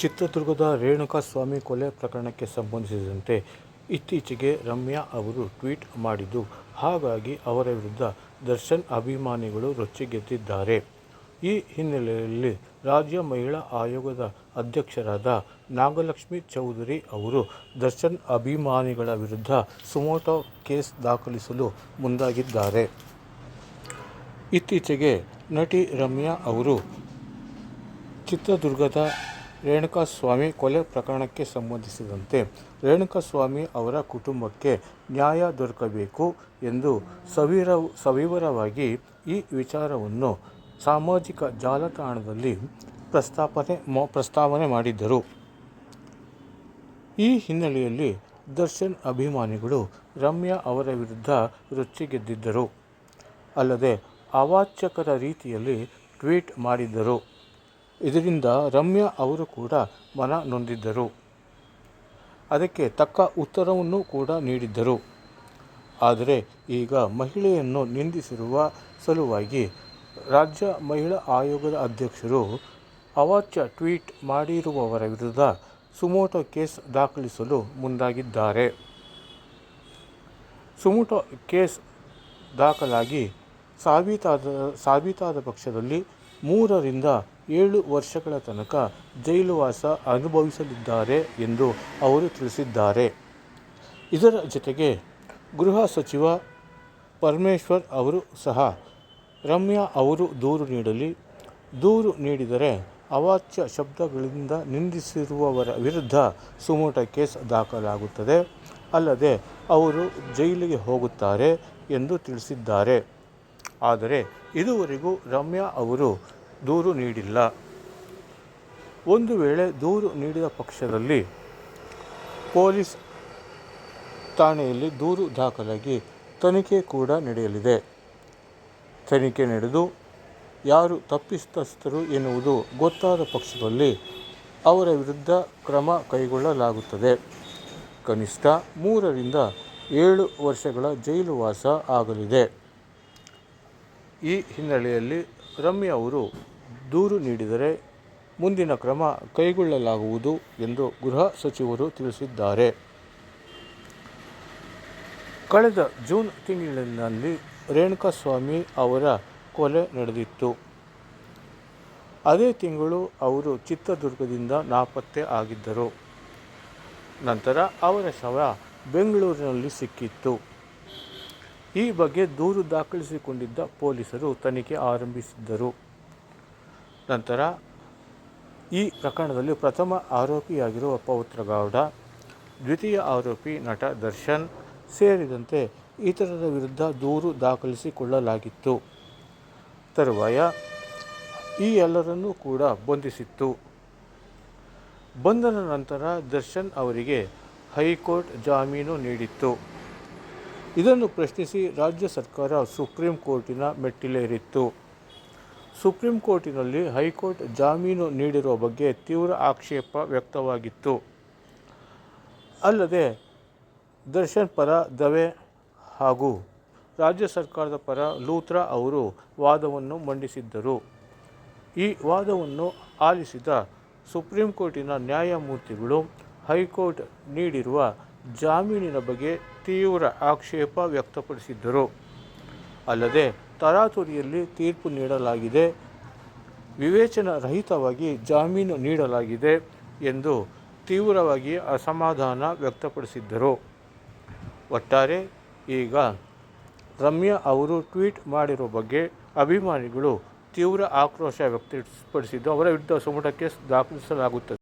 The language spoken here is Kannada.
ಚಿತ್ರದುರ್ಗದ ರೇಣುಕಾ ಸ್ವಾಮಿ ಕೊಲೆ ಪ್ರಕರಣಕ್ಕೆ ಸಂಬಂಧಿಸಿದಂತೆ ಇತ್ತೀಚೆಗೆ ರಮ್ಯಾ ಅವರು ಟ್ವೀಟ್ ಮಾಡಿದ್ದು, ಹಾಗಾಗಿ ಅವರ ವಿರುದ್ಧ ದರ್ಶನ್ ಅಭಿಮಾನಿಗಳು ರೊಚ್ಚಿಗೆದ್ದಿದ್ದಾರೆ. ಈ ಹಿನ್ನೆಲೆಯಲ್ಲಿ ರಾಜ್ಯ ಮಹಿಳಾ ಆಯೋಗದ ಅಧ್ಯಕ್ಷರಾದ ನಾಗಲಕ್ಷ್ಮಿ ಚೌಧರಿ ಅವರು ದರ್ಶನ್ ಅಭಿಮಾನಿಗಳ ವಿರುದ್ಧ ಸುಮೋಟೋ ಕೇಸ್ ದಾಖಲಿಸಲು ಮುಂದಾಗಿದ್ದಾರೆ. ಇತ್ತೀಚೆಗೆ ನಟಿ ರಮ್ಯಾ ಅವರು ಚಿತ್ರದುರ್ಗದ ರೇಣುಕಾಸ್ವಾಮಿ ಕೊಲೆ ಪ್ರಕರಣಕ್ಕೆ ಸಂಬಂಧಿಸಿದಂತೆ ರೇಣುಕಾಸ್ವಾಮಿ ಅವರ ಕುಟುಂಬಕ್ಕೆ ನ್ಯಾಯ ದೊರಕಬೇಕು ಎಂದು ಸವಿರ, ಸವಿವರವಾಗಿ ಈ ವಿಚಾರವನ್ನು ಸಾಮಾಜಿಕ ಜಾಲತಾಣದಲ್ಲಿ ಪ್ರಸ್ತಾಪನೆ ಪ್ರಸ್ತಾವನೆ ಮಾಡಿದ್ದರು. ಈ ಹಿನ್ನೆಲೆಯಲ್ಲಿ ದರ್ಶನ್ ಅಭಿಮಾನಿಗಳು ರಮ್ಯಾ ಅವರ ವಿರುದ್ಧ ರೊಚ್ಚಿಗೆದ್ದಿದ್ದರು ಅಲ್ಲದೆ ಅವಾಚ್ಯಕರ ರೀತಿಯಲ್ಲಿ ಟ್ವೀಟ್ ಮಾಡಿದ್ದರು. ಇದರಿಂದ ರಮ್ಯಾ ಅವರು ಕೂಡ ಮನ ನೊಂದಿದ್ದರು. ಅದಕ್ಕೆ ತಕ್ಕ ಉತ್ತರವನ್ನು ಕೂಡ ನೀಡಿದ್ದರು. ಆದರೆ ಈಗ ಮಹಿಳೆಯನ್ನು ನಿಂದಿಸಿರುವ ಸಲುವಾಗಿ ರಾಜ್ಯ ಮಹಿಳಾ ಆಯೋಗದ ಅಧ್ಯಕ್ಷರು ಅವಾಚ್ಯ ಟ್ವೀಟ್ ಮಾಡಿರುವವರ ವಿರುದ್ಧ ಸುಮೋಟೋ ಕೇಸ್ ದಾಖಲಿಸಲು ಮುಂದಾಗಿದ್ದಾರೆ. ಸುಮೋಟೋ ಕೇಸ್ ದಾಖಲಾಗಿ ಸಾಬೀತಾದ ಸಾಬೀತಾದ ಪಕ್ಷದಲ್ಲಿ ಮೂರರಿಂದ ಏಳು ವರ್ಷಗಳ ತನಕ ಜೈಲುವಾಸ ಅನುಭವಿಸಲಿದ್ದಾರೆ ಎಂದು ಅವರು ತಿಳಿಸಿದ್ದಾರೆ. ಇದರ ಜೊತೆಗೆ ಗೃಹ ಸಚಿವ ಪರಮೇಶ್ವರ್ ಅವರು ಸಹ ರಮ್ಯಾ ಅವರು ದೂರು ನೀಡಲಿ. ದೂರು ನೀಡಿದರೆ ಅವಾಚ್ಯ ಶಬ್ದಗಳಿಂದ ನಿಂದಿಸಿರುವವರ ವಿರುದ್ಧ ಸುಮೋಟ ಕೇಸ್ ದಾಖಲಾಗುತ್ತದೆ. ಅಲ್ಲದೆ ಅವರು ಜೈಲಿಗೆ ಹೋಗುತ್ತಾರೆ ಎಂದು ತಿಳಿಸಿದ್ದಾರೆ. ಆದರೆ ಇದುವರೆಗೂ ರಮ್ಯಾ ಅವರು ದೂರು ನೀಡಿಲ್ಲ. ಒಂದು ವೇಳೆ ದೂರು ನೀಡಿದ ಪಕ್ಷದಲ್ಲಿ ಪೊಲೀಸ್ ಠಾಣೆಯಲ್ಲಿ ದೂರು ದಾಖಲಾಗಿ ತನಿಖೆ ಕೂಡ ನಡೆಯಲಿದೆ. ತನಿಖೆ ನಡೆದು ಯಾರು ತಪ್ಪಿಸ್ತಸ್ಥರು ಎನ್ನುವುದು ಗೊತ್ತಾದ ಪಕ್ಷದಲ್ಲಿ ಅವರ ವಿರುದ್ಧ ಕ್ರಮ ಕೈಗೊಳ್ಳಲಾಗುತ್ತದೆ. ಕನಿಷ್ಠ ಮೂರರಿಂದ ಏಳು ವರ್ಷಗಳ ಜೈಲುವಾಸ ಆಗಲಿದೆ. ಈ ಹಿನ್ನೆಲೆಯಲ್ಲಿ ರಮ್ಯಾ ಅವರು ದೂರು ನೀಡಿದರೆ ಮುಂದಿನ ಕ್ರಮ ಕೈಗೊಳ್ಳಲಾಗುವುದು ಎಂದು ಗೃಹ ಸಚಿವರು ತಿಳಿಸಿದ್ದಾರೆ. ಕಳೆದ ಜೂನ್ ತಿಂಗಳಿನಲ್ಲಿ ರೇಣುಕಾಸ್ವಾಮಿ ಅವರ ಕೊಲೆ ನಡೆದಿತ್ತು. ಅದೇ ತಿಂಗಳು ಅವರು ಚಿತ್ರದುರ್ಗದಿಂದ ನಾಪತ್ತೆ ಆಗಿದ್ದರು. ನಂತರ ಅವರ ಶವ ಬೆಂಗಳೂರಿನಲ್ಲಿ ಸಿಕ್ಕಿತ್ತು. ಈ ಬಗ್ಗೆ ದೂರು ದಾಖಲಿಸಿಕೊಂಡಿದ್ದ ಪೊಲೀಸರು ತನಿಖೆ ಆರಂಭಿಸಿದ್ದರು. ನಂತರ ಈ ಪ್ರಕರಣದಲ್ಲಿ ಪ್ರಥಮ ಆರೋಪಿಯಾಗಿರುವ ಪವಿತ್ರಗೌಡ ದ್ವಿತೀಯ ಆರೋಪಿ ನಟ ದರ್ಶನ್ ಸೇರಿದಂತೆ ಇತರರ ವಿರುದ್ಧ ದೂರು ದಾಖಲಿಸಿಕೊಳ್ಳಲಾಗಿತ್ತು. ತರುವಾಯ ಈ ಎಲ್ಲರನ್ನೂ ಕೂಡ ಬಂಧಿಸಿತ್ತು. ಬಂಧನ ನಂತರ ದರ್ಶನ್ ಅವರಿಗೆ ಹೈಕೋರ್ಟ್ ಜಾಮೀನು ನೀಡಿತ್ತು. ಇದನ್ನು ಪ್ರಶ್ನಿಸಿ ರಾಜ್ಯ ಸರ್ಕಾರ ಸುಪ್ರೀಂ ಕೋರ್ಟಿನ ಮೆಟ್ಟಿಲೇರಿತ್ತು. ಸುಪ್ರೀಂ ಕೋರ್ಟಿನಲ್ಲಿ ಹೈಕೋರ್ಟ್ ಜಾಮೀನು ನೀಡಿರುವ ಬಗ್ಗೆ ತೀವ್ರ ಆಕ್ಷೇಪ ವ್ಯಕ್ತವಾಗಿತ್ತು. ಅಲ್ಲದೆ, ದರ್ಶನ್ ಪರ ದವೆ ಹಾಗೂ ರಾಜ್ಯ ಸರ್ಕಾರದ ಪರ ಲೂತ್ರಾ ಅವರು ವಾದವನ್ನು ಮಂಡಿಸಿದ್ದರು. ಈ ವಾದವನ್ನು ಆಲಿಸಿದ ಸುಪ್ರೀಂ ಕೋರ್ಟಿನ ನ್ಯಾಯಮೂರ್ತಿಗಳು ಹೈಕೋರ್ಟ್ ನೀಡಿರುವ ಜಾಮೀನಿನ ಬಗ್ಗೆ ತೀವ್ರ ಆಕ್ಷೇಪ ವ್ಯಕ್ತಪಡಿಸಿದ್ದರು. ಅಲ್ಲದೆ ತರಾತುರಿಯಲ್ಲಿ ತೀರ್ಪು ನೀಡಲಾಗಿದೆ. ವಿವೇಚನ ರಹಿತವಾಗಿ ಜಾಮೀನು ನೀಡಲಾಗಿದೆ ಎಂದು ತೀವ್ರವಾಗಿ ಅಸಮಾಧಾನ ವ್ಯಕ್ತಪಡಿಸಿದ್ದರು. ಒಟ್ಟಾರೆ ಈಗ ರಮ್ಯಾ ಅವರು ಟ್ವೀಟ್ ಮಾಡಿರೋ ಬಗ್ಗೆ ಅಭಿಮಾನಿಗಳು ತೀವ್ರ ಆಕ್ರೋಶ ವ್ಯಕ್ತಪಡಿಸಿದ್ದು ಅವರ ವಿರುದ್ಧ ಸುಮಟಕ್ಕೆ ಕೇಸ್ ದಾಖಲಿಸಲಾಗುತ್ತದೆ.